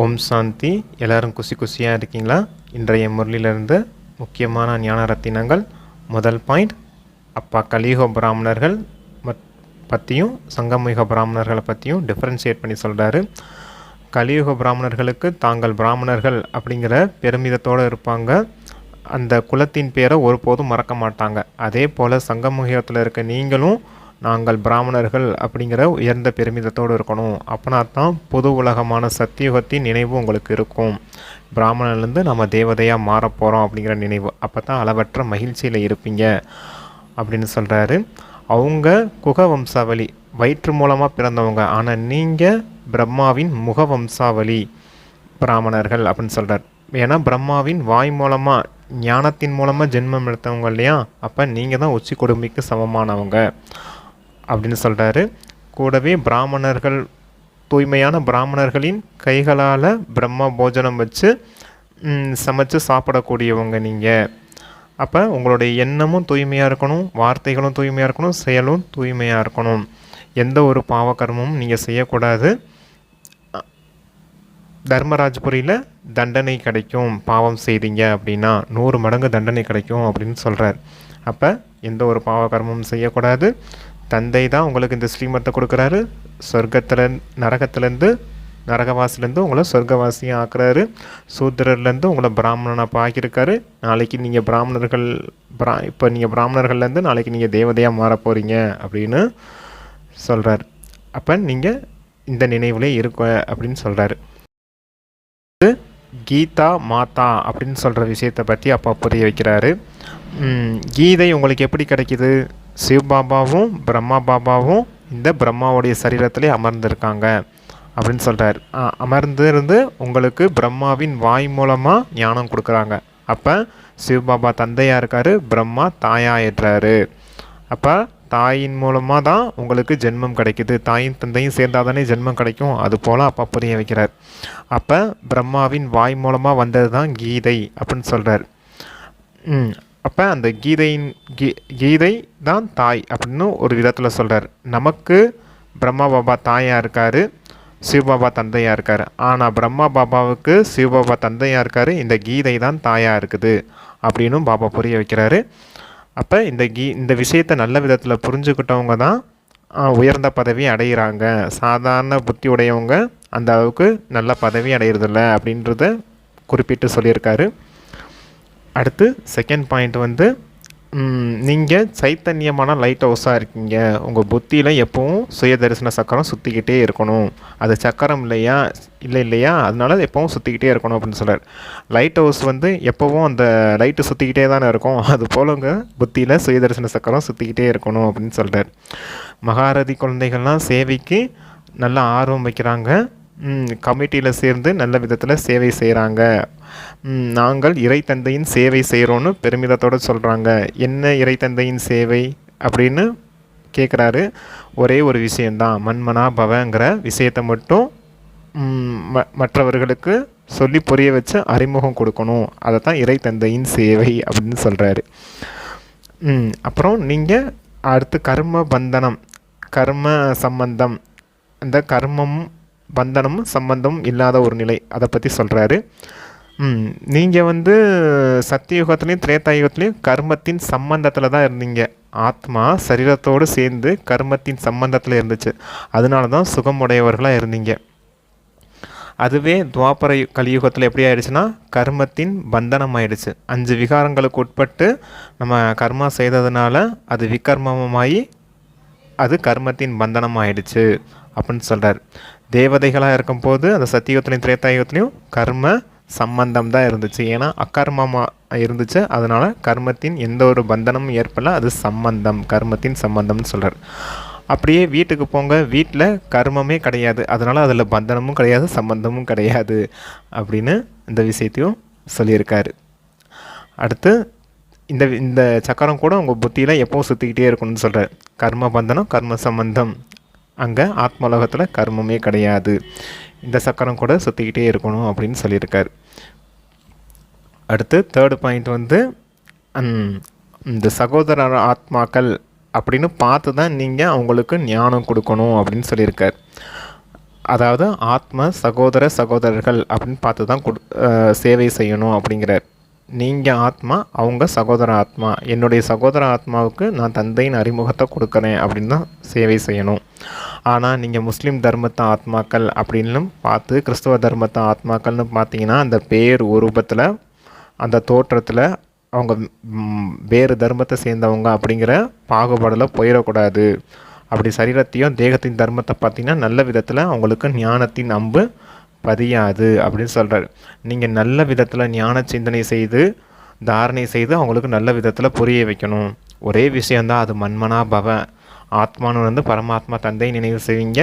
ஓம் சாந்தி. எல்லாரும் குசி குசியாக இருக்கீங்களா? இன்றைய முரளிலிருந்து முக்கியமான ஞான ரத்தினங்கள். முதல் பாயிண்ட் அப்பா கலியுக பிராமணர்கள் மத் பற்றியும் சங்கமுக பிராமணர்களை பற்றியும் டிஃப்ரென்ஷியேட் பண்ணி சொல்கிறாரு கலியுக பிராமணர்களுக்கு தாங்கள் பிராமணர்கள் அப்படிங்கிற பெருமிதத்தோடு இருப்பாங்க. அந்த குலத்தின் பேரை ஒருபோதும் மறக்க மாட்டாங்க. அதே போல் சங்கமுகத்தில் இருக்க நீங்களும் நாங்கள் பிராமணர்கள் அப்படிங்கிற உயர்ந்த பெருமிதத்தோடு இருக்கணும். அப்போனா தான் புது உலகமான சத்தியுகத்தின் நினைவு உங்களுக்கு இருக்கும். பிராமணன்லேருந்து நம்ம தேவதையாக மாறப்போகிறோம் அப்படிங்கிற நினைவு. அப்போ தான் அளவற்ற மகிழ்ச்சியில் இருப்பீங்க அப்படின்னு சொல்கிறாரு அவங்க குக வம்சாவளி வயிற்று மூலமாக பிறந்தவங்க. ஆனால் நீங்கள் பிரம்மாவின் முக வம்சாவளி பிராமணர்கள் அப்படின்னு சொல்கிறார் ஏன்னா பிரம்மாவின் வாய் மூலமாக ஞானத்தின் மூலமாக ஜென்மம் எடுத்தவங்க இல்லையா? அப்போ நீங்கள் தான் உச்சி கொடுமைக்கு சமமானவங்க. அப்படின்னு சொல்கிறாரு கூடவே பிராமணர்கள் தூய்மையான பிராமணர்களின் கைகளால் பிரம்ம போஜனம் வச்சு சமைச்சு சாப்பிடக்கூடியவங்க நீங்கள் அப்போ உங்களுடைய எண்ணமும் தூய்மையாக இருக்கணும் வார்த்தைகளும் தூய்மையாக இருக்கணும் செயலும் தூய்மையாக இருக்கணும். எந்த ஒரு பாவகர்மமும் நீங்கள் செய்யக்கூடாது. தர்மராஜ்புரியில் தண்டனை கிடைக்கும் பாவம் செய்தீங்க அப்படின்னா நூறு மடங்கு தண்டனை கிடைக்கும் அப்படின்னு சொல்கிறார் அப்போ எந்த ஒரு பாவகர்மமும் செய்யக்கூடாது. தந்தை தான் உங்களுக்கு இந்த ஸ்ரீமத்தை கொடுக்குறாரு. சொர்க்கத்தில் நரகத்துலேருந்து நரகவாசிலேருந்து உங்களை சொர்க்கவாசியாக ஆக்குறாரு. சூத்திரர்லேருந்து உங்களை பிராமணனாக ஆக்கியிருக்காரு நாளைக்கு நீங்கள் பிராமணர்கள் பிரா இப்போ நீங்கள் பிராமணர்கள்லேருந்து நாளைக்கு நீங்கள் தேவதையாக மாற போகிறீங்க அப்படின்னு சொல்கிறார் அப்போ நீங்கள் இந்த நினைவுலே இருக்க அப்படின்னு சொல்கிறாரு கீதா மாதா அப்படின்னு சொல்கிற விஷயத்தை பற்றி அப்பா புரிய வைக்கிறாரு. கீதை உங்களுக்கு எப்படி கிடைக்கிது? சிவபாபாவும் பிரம்மா பாபாவும் இந்த பிரம்மாவுடைய சரீரத்திலே அமர்ந்திருக்காங்க அப்படின்னு சொல்கிறார் அமர்ந்திருந்து உங்களுக்கு பிரம்மாவின் வாய் மூலமாக ஞானம் கொடுக்குறாங்க. அப்போ சிவபாபா தந்தையாக இருக்கார் பிரம்மா தாயாக ஏற்றாரு. அப்போ தாயின் மூலமாக தான் உங்களுக்கு ஜென்மம் கிடைக்குது. தாயும் தந்தையும் சேர்ந்தால் தானே ஜென்மம் கிடைக்கும். அது போல் அப்பா புரிய வைக்கிறார். அப்போ பிரம்மாவின் வாய் மூலமாக வந்தது தான் கீதை அப்படின்னு சொல்கிறார் அப்போ அந்த கீதையின் கீ கீதை தான் தாய் அப்படின்னு ஒரு விதத்தில் சொல்கிறார் நமக்கு பிரம்மா பாபா தாயாக இருக்கார் சிவபாபா தந்தையாக இருக்கார். ஆனால் பிரம்மா பாபாவுக்கு சிவபாபா தந்தையாக இருக்கார் இந்த கீதை தான் தாயாக இருக்குது அப்படின்னும் பாபா புரிய வைக்கிறாரு. அப்போ இந்த கீ இந்த விஷயத்தை நல்ல விதத்தில் புரிஞ்சுக்கிட்டவங்க தான் உயர்ந்த பதவி அடைகிறாங்க சாதாரண புத்தி உடையவங்க அந்த அளவுக்கு நல்ல பதவி அடையிறதில்ல அப்படின்றத குறிப்பிட்டு சொல்லியிருக்காரு. அடுத்து செகண்ட் பாயிண்ட் வந்து நீங்கள் சைத்தன்யமான லைட் ஹவுஸாக இருக்கீங்க. உங்கள் புத்தியில் எப்பவும் சுய தரிசன சக்கரம் சுற்றிக்கிட்டே இருக்கணும். அது சக்கரம் இல்லையா? இல்லை இல்லையா? அதனால எப்பவும் சுற்றிக்கிட்டே இருக்கணும் அப்படின்னு சொல்கிறார் லைட் ஹவுஸ் வந்து எப்போவும் அந்த லைட்டு சுற்றிக்கிட்டே தானே இருக்கும். அது போல் உங்கள் புத்தியில் சுய தரிசன சக்கரம் சுற்றிக்கிட்டே இருக்கணும் அப்படின்னு சொல்கிறார் மகாரதி குழந்தைகள்லாம் சேவைக்கு நல்லா ஆர்வம் வைக்கிறாங்க. கமிட்டியில் சேர்ந்து நல்ல விதத்தில் சேவை செய்கிறாங்க நாங்கள் இறைத்தந்தையின் சேவை செய்கிறோன்னு பெருமிதத்தோடு சொல்கிறாங்க என்ன இறைத்தந்தையின் சேவை அப்படின்னு கேட்குறாரு ஒரே ஒரு விஷயந்தான் மண்மனா பவங்கிற விஷயத்தை மட்டும் ம- மற்றவர்களுக்கு சொல்லி புரிய வச்சு அறிமுகம் கொடுக்கணும். அதை தான் இறைத்தந்தையின் சேவை அப்படின்னு சொல்கிறாரு அப்புறம் நீங்கள் அடுத்து கர்ம பந்தனம் கர்ம சம்பந்தம். அந்த கர்மம் பந்தனமும் சம்பந்தமும் இல்லாத ஒரு நிலை அதை பற்றி சொல்கிறாரு நீங்கள் வந்து சத்தியுகத்துலேயும் திரேதாயுகத்துலேயும் கர்மத்தின் சம்பந்தத்தில் தான் இருந்தீங்க. ஆத்மா சரீரத்தோடு சேர்ந்து கர்மத்தின் சம்பந்தத்தில் இருந்துச்சு. அதனால தான் சுகமுடையவர்களாக இருந்தீங்க. அதுவே துவாபர கலியுகத்தில் எப்படி ஆயிடுச்சுன்னா கர்மத்தின் பந்தனம் ஆயிடுச்சு அஞ்சு விகாரங்களுக்கு உட்பட்டு நம்ம கர்மா செய்ததுனால அது விகர்மமாகி அது கர்மத்தின் பந்தனம் ஆயிடுச்சு அப்படின்னு சொல்கிறார் தேவதைகளாக இருக்கும்போது அந்த சத்தியுகத்துலேயும் திரேத்தாயுகத்துலேயும் கர்ம சம்பந்தம் தான் இருந்துச்சு. ஏன்னா அக்கர்மமாக இருந்துச்சு. அதனால் கர்மத்தின் எந்த ஒரு பந்தனமும் ஏற்படல. அது சம்பந்தம் கர்மத்தின் சம்பந்தம்னு சொல்கிறார் அப்படியே வீட்டுக்கு போங்க. வீட்டில் கர்மமே கிடையாது. அதனால் அதில் பந்தனமும் கிடையாது சம்பந்தமும் கிடையாது அப்படின்னு இந்த விஷயத்தையும் சொல்லியிருக்காரு. அடுத்து இந்த இந்த சக்கரம் கூட உங்கள் புத்தியில் எப்போவும் சுற்றிக்கிட்டே இருக்கணும்னு சொல்கிறார் கர்ம பந்தனம் கர்ம சம்பந்தம். அங்கே ஆத்மலோகத்தில் கர்மமே கிடையாது. இந்த சக்கரம் கூட சுற்றிக்கிட்டே இருக்கணும் அப்படின்னு சொல்லியிருக்கார். அடுத்து தேர்டு பாயிண்ட் வந்து இந்த சகோதர ஆத்மாக்கள் அப்படின்னு பார்த்து தான் நீங்கள் அவங்களுக்கு ஞானம் கொடுக்கணும் அப்படின்னு சொல்லியிருக்கார். அதாவது ஆத்ம சகோதர சகோதரர்கள் அப்படின்னு பார்த்து தான் கொடு சேவை செய்யணும் அப்படிங்கிறார். நீங்கள் ஆத்மா அவங்க சகோதர ஆத்மா. என்னுடைய சகோதர ஆத்மாவுக்கு நான் தந்தையின் அறிமுகத்தை கொடுக்குறேன் அப்படின்னு தான் சேவை செய்யணும். ஆனால் நீங்கள் முஸ்லீம் தர்மத்தை ஆத்மாக்கள் அப்படின்னு பார்த்து கிறிஸ்தவ தர்மத்தை ஆத்மாக்கள்னு பார்த்தீங்கன்னா அந்த பேர் உருவத்தில் அந்த தோற்றத்தில் அவங்க வேறு தர்மத்தை சேர்ந்தவங்க அப்படிங்கிற பாகுபாடில் போயிடக்கூடாது. அப்படி சரீரத்தையும் தேகத்தின் தர்மத்தை பார்த்தீங்கன்னா நல்ல விதத்தில் அவங்களுக்கு ஞானத்தின் அம்பு பதியாது அப்படின்னு சொல்கிறார் நீங்கள் நல்ல விதத்தில் ஞான சிந்தனை செய்து தாரணை செய்து அவங்களுக்கு நல்ல விதத்தில் புரிய வைக்கணும். ஒரே விஷயந்தான் அது மண்மனா பவ. ஆத்மானுலேருந்து வந்து பரமாத்மா தந்தை நினைவு செய்வீங்க.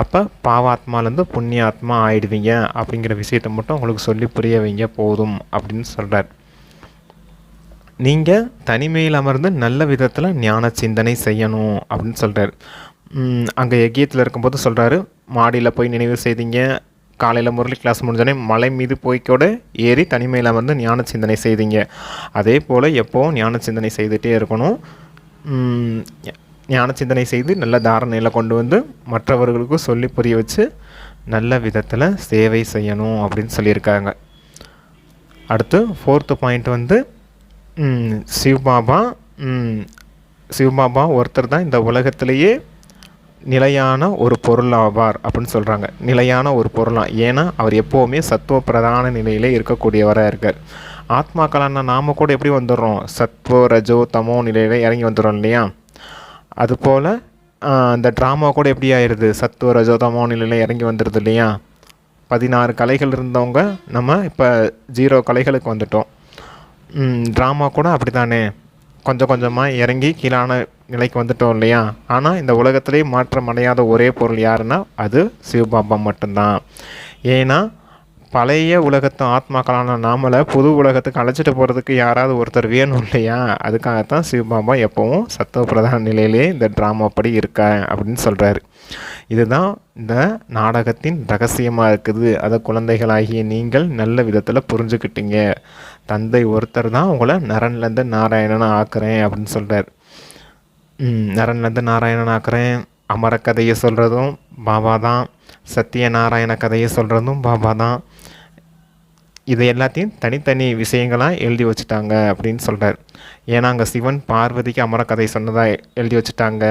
அப்போ பாவாத்மாலேருந்து புண்ணிய ஆத்மா ஆயிடுவீங்க அப்படிங்கிற விஷயத்தை மட்டும் உங்களுக்கு சொல்லி புரிய வைங்க போதும் அப்படின்னு சொல்கிறார் நீங்கள் தனிமையில் அமர்ந்து நல்ல விதத்தில் ஞான சிந்தனை செய்யணும் அப்படின்னு சொல்கிறார் அங்கே எக்கியத்தில் இருக்கும்போது சொல்கிறாரு மாடியில் போய் நினைவு செய்தீங்க காலையில் முரளி கிளாஸ் முடிஞ்சோடனே மலை மீது போய்க்கோட ஏறி தனிமையில் அமர்ந்து ஞான சிந்தனை செய்தீங்க. அதே போல் எப்போவும் ஞான சிந்தனை செய்துகிட்டே இருக்கணும். ஞான சிந்தனை செய்து நல்ல தாரணையில் கொண்டு வந்து மற்றவர்களுக்கும் சொல்லி புரிய வச்சு நல்ல விதத்தில் சேவை செய்யணும் அப்படின்னு சொல்லியிருக்காங்க. அடுத்து ஃபோர்த்து பாயிண்ட் வந்து சிவ்பாபா சிவ்பாபா சிவபாபா ஒருத்தர் தான் இந்த உலகத்திலேயே நிலையான ஒரு பொருளாவார் அப்படின்னு சொல்கிறாங்க நிலையான ஒரு பொருளாம் ஏன்னா அவர் எப்போவுமே சத்துவ பிரதான நிலையில் இருக்கக்கூடியவராக இருக்கார். ஆத்மாக்களான நாம கூட எப்படி வந்துடுறோம்? சத்வோ ரஜோ தமோ நிலையில் இறங்கி வந்துடுறோம் இல்லையா? அதுபோல் அந்த ட்ராமா கூட எப்படி ஆயிடுது? சத்துவ ரஜோ தமோ நிலையில் இறங்கி வந்துடுது இல்லையா? பதினாறு கலைகள் இருந்தவங்க நம்ம இப்போ ஜீரோ கலைகளுக்கு வந்துட்டோம். ட்ராமா கூட அப்படி தானே கொஞ்சம் கொஞ்சமாக இறங்கி கீழான நிலைக்கு வந்துட்டோம் இல்லையா? ஆனால் இந்த உலகத்திலே மாற்றம் அடையாத ஒரே பொருள் யாருன்னா அது சிவபாபா மட்டும்தான். ஏன்னா பழைய உலகத்து ஆத்மாக்களான நாமளை புது உலகத்துக்கு அழைச்சிட்டு போகிறதுக்கு யாராவது ஒருத்தர் வேணும் இல்லையா? அதுக்காகத்தான் சிவபாபா எப்பவும் சத்துவ பிரதான நிலையிலே இந்த ட்ராமா படி இருக்க அப்படின்னு சொல்கிறாரு இதுதான் இந்த நாடகத்தின் ரகசியமாக இருக்குது. அதை குழந்தைகளாகிய நீங்கள் நல்ல விதத்தில் புரிஞ்சுக்கிட்டீங்க. தந்தை ஒருத்தர் தான் உங்களை நரன்லேருந்து நாராயணனை ஆக்குறேன் அப்படின்னு சொல்கிறார் நரன்லேருந்து நாராயணன் ஆக்குறேன். அமர கதையை சொல்கிறதும் பாபா தான் சத்தியநாராயண கதையை சொல்கிறதும் பாபா தான் இது எல்லாத்தையும் தனித்தனி விஷயங்களாக எழுதி வச்சுட்டாங்க அப்படின்னு சொல்கிறார் ஏன்னா அங்கே சிவன் பார்வதிக்கு அமர கதை சொன்னதாக எழுதி வச்சுட்டாங்க.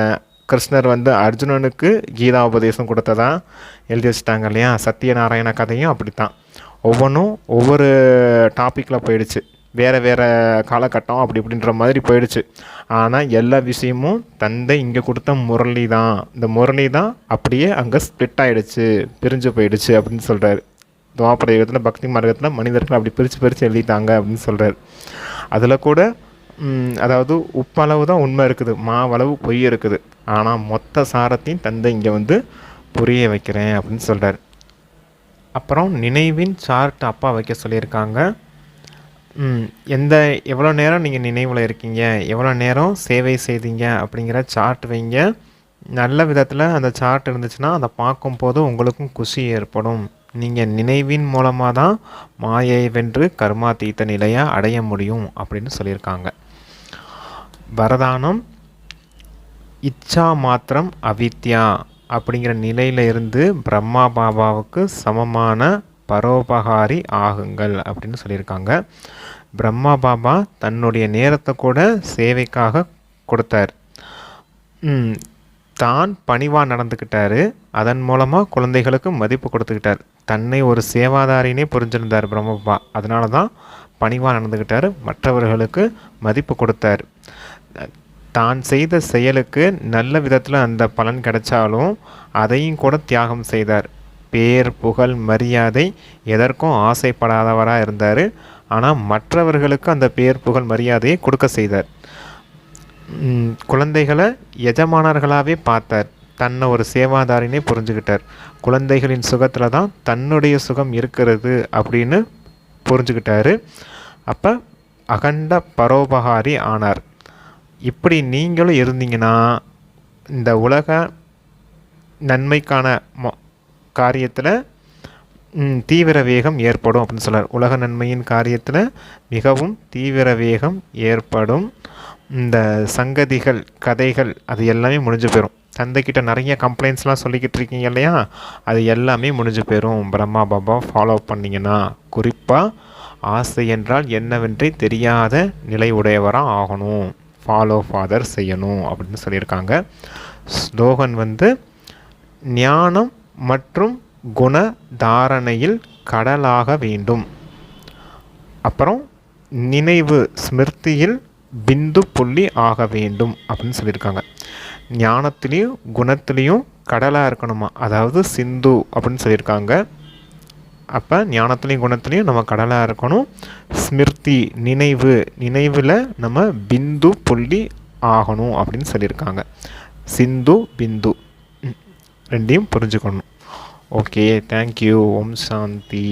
கிருஷ்ணர் வந்து அர்ஜுனனுக்கு கீதா உபதேசம் கொடுத்ததா எழுதி வச்சுட்டாங்க இல்லையா? சத்யநாராயண கதையும் அப்படித்தான். ஒவ்வொன்றும் ஒவ்வொரு டாப்பிக்கில் போயிடுச்சு. வேறு வேறு காலகட்டம் அப்படி இப்படின்ற மாதிரி போயிடுச்சு. ஆனால் எல்லா விஷயமும் தந்தை இங்கே கொடுத்த முரளி தான். இந்த முரளி தான் அப்படியே அங்கே ஸ்ப்ளிட் ஆகிடுச்சு பிரிஞ்சு போயிடுச்சு அப்படின்னு சொல்கிறாரு துவாபர யுகத்தில் பக்தி மார்க்கத்தில் மனிதர்கள் அப்படி பிரித்து பிரித்து எழுதிட்டாங்க அப்படின்னு சொல்கிறார் அதில் கூட அதாவது உப்பளவு தான் உண்மை இருக்குது மாவளவு பொய் இருக்குது. ஆனால் மொத்த சாரத்தையும் தந்தை இங்கே வந்து புரிய வைக்கிறேன் அப்படின்னு சொல்கிறார் அப்புறம் நினைவின் சார்ட் அப்பா வைக்க சொல்லியிருக்காங்க. எந்த எவ்வளோ நேரம் நீங்கள் நினைவில் இருக்கீங்க? எவ்வளோ நேரம் சேவை செய்தீங்க? அப்படிங்கிற சார்ட் வைங்க. நல்ல விதத்தில் அந்த சார்ட் இருந்துச்சுன்னா அதை பார்க்கும்போது உங்களுக்கும் குஷி ஏற்படும். நீங்கள் நினைவின் மூலமாக தான் மாயை வென்று கர்மா தீத்த நிலையை அடைய முடியும் அப்படின்னு சொல்லியிருக்காங்க. வரதானம் இச்சா மாத்திரம் அவித்யா அப்படிங்கிற நிலையில இருந்து பிரம்மா பாபாவுக்கு சமமான பரோபகாரி ஆகுங்கள் அப்படின்னு சொல்லியிருக்காங்க. பிரம்மா பாபா தன்னுடைய நேரத்தை கூட சேவைக்காக கொடுத்தார். தான் பணிவாக நடந்துக்கிட்டாரு அதன் மூலமாக குழந்தைகளுக்கு மதிப்பு கொடுத்துக்கிட்டார். தன்னை ஒரு சேவாதாரினே புரிஞ்சிருந்தார் பிரம்மபா அதனால தான் பணிவாக நடந்துக்கிட்டார் மற்றவர்களுக்கு மதிப்பு கொடுத்தார். தான் செய்த செயலுக்கு நல்ல விதத்தில் அந்த பலன் கிடைச்சாலும் அதையும் கூட தியாகம் செய்தார். பேர் புகழ் மரியாதை எதற்கும் ஆசைப்படாதவராக இருந்தார். ஆனால் மற்றவர்களுக்கு அந்த பேர் புகழ் மரியாதையை கொடுக்க செய்தார். குழந்தைகளை எஜமானர்களாகவே பார்த்தார். தன்னை ஒரு சேவாதாரினே புரிஞ்சுக்கிட்டார். குழந்தைகளின் சுகத்தில் தான் தன்னுடைய சுகம் இருக்கிறது அப்படின்னு புரிஞ்சுக்கிட்டாரு. அப்போ அகண்ட பரோபகாரி ஆனார். இப்படி நீங்களும் இருந்தீங்கன்னா இந்த உலக நன்மைக்கான மொ- காரியத்தில் தீவிர வேகம் ஏற்படும் அப்படின்னு சொல்கிறார் உலக நன்மையின் காரியத்தில் மிகவும் தீவிர வேகம் ஏற்படும். இந்த சங்கதிகள் கதைகள் அது எல்லாமே முடிஞ்சு போயிடும் தந்தைக்கிட்ட நிறைய கம்ப்ளைண்ட்ஸ்லாம் சொல்லிக்கிட்டு இருக்கீங்க இல்லையா? அது எல்லாமே முடிஞ்சு போயிடும் பிரம்மா பாபா ஃபாலோ பண்ணிங்கன்னா குறிப்பாக ஆசை என்றால் என்னவென்றே தெரியாத நிலை உடையவராக ஆகணும். ஃபாலோ ஃபாதர் செய்யணும் அப்படின்னு சொல்லியிருக்காங்க. ஸ்லோகன் வந்து ஞானம் மற்றும் குண தாரணையில் கடலாக வேண்டும். அப்புறம் நினைவு ஸ்மிருதியில் பிந்து புள்ளி ஆக வேண்டும் அப்படின்னு சொல்லியிருக்காங்க. ஞானத்துலேயும் குணத்துலேயும் கடலாக இருக்கணுமா? அதாவது சிந்து அப்படின்னு சொல்லியிருக்காங்க. அப்போ ஞானத்துலேயும் குணத்துலேயும் நம்ம கடலாக இருக்கணும். ஸ்மிருதி நினைவு நினைவில் நம்ம பிந்து புள்ளி ஆகணும் அப்படின்னு சொல்லியிருக்காங்க. சிந்து பிந்து. ரெண்டையும் புரிஞ்சுக்கணும். Okay thank you Om Shanti.